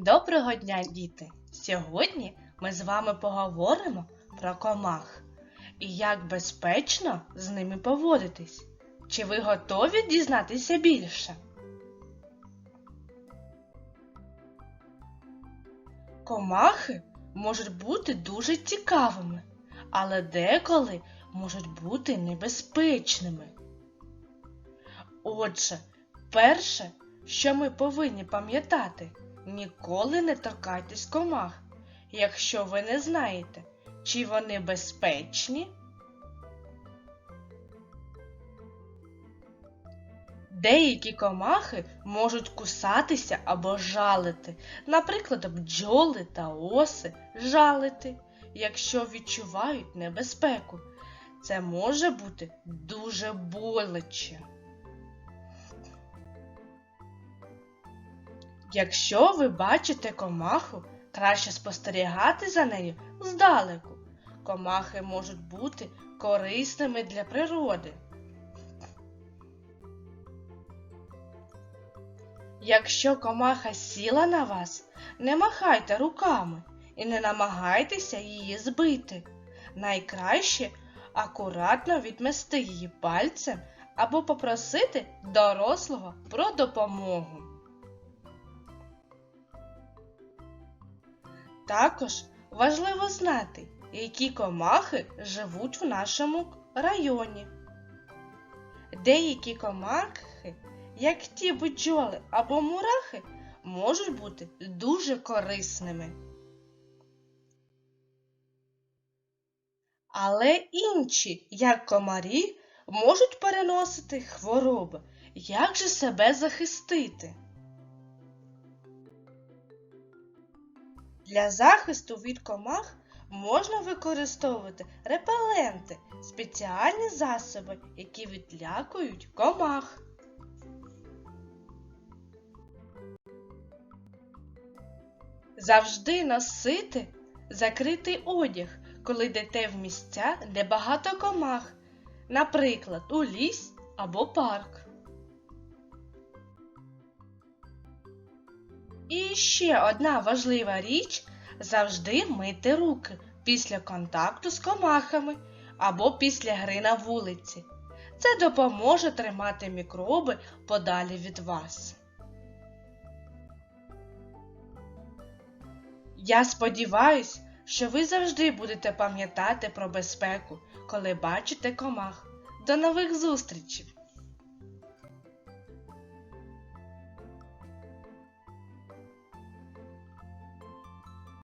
Доброго дня, діти! Сьогодні ми з вами поговоримо про комах і як безпечно з ними поводитись. Чи ви готові дізнатися більше? Комахи можуть бути дуже цікавими, але деколи можуть бути небезпечними. Отже, перше, що ми повинні пам'ятати, ніколи не торкайтесь комах, якщо ви не знаєте, чи вони безпечні. Деякі комахи можуть кусатися або жалити, наприклад, бджоли та оси жалити, якщо відчувають небезпеку. Це може бути дуже боляче. Якщо ви бачите комаху, краще спостерігати за нею здалеку. Комахи можуть бути корисними для природи. Якщо комаха сіла на вас, не махайте руками і не намагайтеся її збити. Найкраще акуратно відмести її пальцем або попросити дорослого про допомогу. Також важливо знати, які комахи живуть в нашому районі. Деякі комахи, як ті бджоли або мурахи, можуть бути дуже корисними. Але інші, як комарі, можуть переносити хвороби. Як же себе захистити? Для захисту від комах можна використовувати репеленти, спеціальні засоби, які відлякують комах. Завжди носити закритий одяг, коли йдете в місця, де багато комах, наприклад, у ліс або парк. І ще одна важлива річ завжди мити руки після контакту з комахами або після гри на вулиці. Це допоможе тримати мікроби подалі від вас. Я сподіваюсь, що ви завжди будете пам'ятати про безпеку, коли бачите комах. До нових зустрічей!